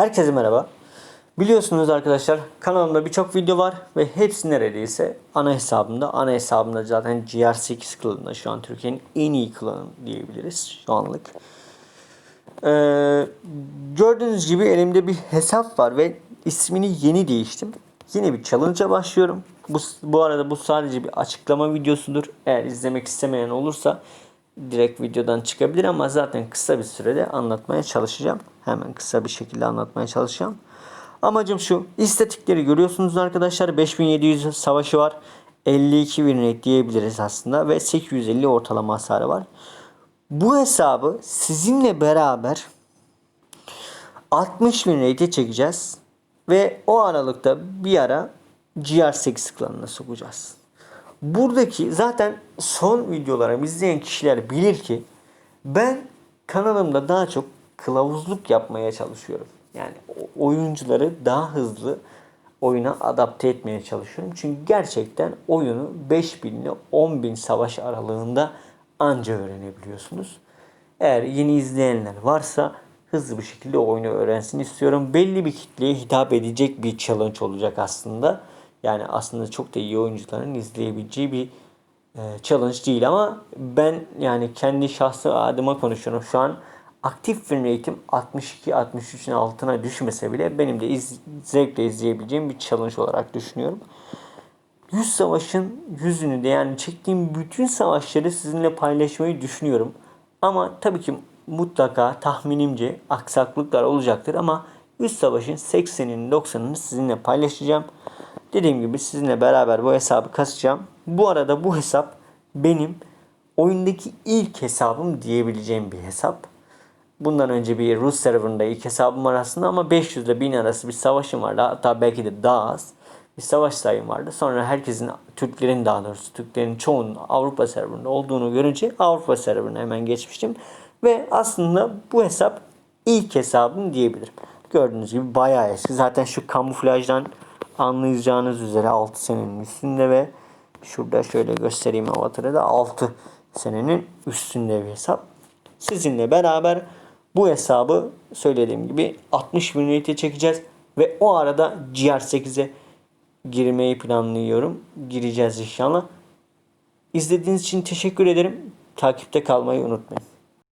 Herkese merhaba. Biliyorsunuz arkadaşlar kanalımda birçok video var ve hepsi neredeyse ana hesabımda. Ana hesabımda zaten GR8 klanında şu an Türkiye'nin en iyi klanı diyebiliriz şu anlık. Ee, gördüğünüz gibi elimde bir hesap var ve ismini yeni değiştim. Yeni bir challenge'a başlıyorum. Bu, bu arada bu sadece bir açıklama videosudur. Eğer izlemek istemeyen olursa direkt videodan çıkabilir ama zaten kısa bir sürede anlatmaya çalışacağım. Hemen kısa bir şekilde anlatmaya çalışacağım. Amacım şu. İstatikleri görüyorsunuz arkadaşlar. 5700 savaşı var. 52 win rate diyebiliriz aslında ve 850 ortalama hasarı var. Bu hesabı sizinle beraber 60 bin rate'e çekeceğiz. Ve o aralıkta bir ara GR8 klanına sokacağız. Buradaki zaten son videolarımı izleyen kişiler bilir ki ben kanalımda daha çok kılavuzluk yapmaya çalışıyorum. Yani oyuncuları daha hızlı oyuna adapte etmeye çalışıyorum. Çünkü gerçekten oyunu 5000 ile 10.000 savaş aralığında anca öğrenebiliyorsunuz. Eğer yeni izleyenler varsa hızlı bir şekilde oyunu öğrensin istiyorum. Belli bir kitleye hitap edecek bir challenge olacak aslında. Yani aslında çok da iyi oyuncuların izleyebileceği bir e, challenge değil ama ben yani kendi şahsı adıma konuşuyorum. Şu an aktif win rate'im 62-63'ün altına düşmese bile benim de iz, zevkle izleyebileceğim bir challenge olarak düşünüyorum. 100 savaşın yüzünü de yani çektiğim bütün savaşları sizinle paylaşmayı düşünüyorum. Ama tabii ki mutlaka tahminimce aksaklıklar olacaktır ama 100 savaşın 80'ini 90'ını sizinle paylaşacağım. Dediğim gibi sizinle beraber bu hesabı kasacağım. Bu arada bu hesap benim oyundaki ilk hesabım diyebileceğim bir hesap. Bundan önce bir Rus serverında ilk hesabım var ama 500 ile 1000 arası bir savaşım vardı. Hatta belki de daha az bir savaş sayım vardı. Sonra herkesin, Türklerin daha doğrusu Türklerin çoğunun Avrupa serverında olduğunu görünce Avrupa serverına hemen geçmiştim. Ve aslında bu hesap ilk hesabım diyebilirim. Gördüğünüz gibi bayağı eski. Zaten şu kamuflajdan anlayacağınız üzere 6 senenin üstünde ve şurada şöyle göstereyim avatarı da 6 senenin üstünde bir hesap. Sizinle beraber bu hesabı söylediğim gibi 60 bin rate çekeceğiz ve o arada GR8'e girmeyi planlıyorum. Gireceğiz inşallah. İzlediğiniz için teşekkür ederim. Takipte kalmayı unutmayın.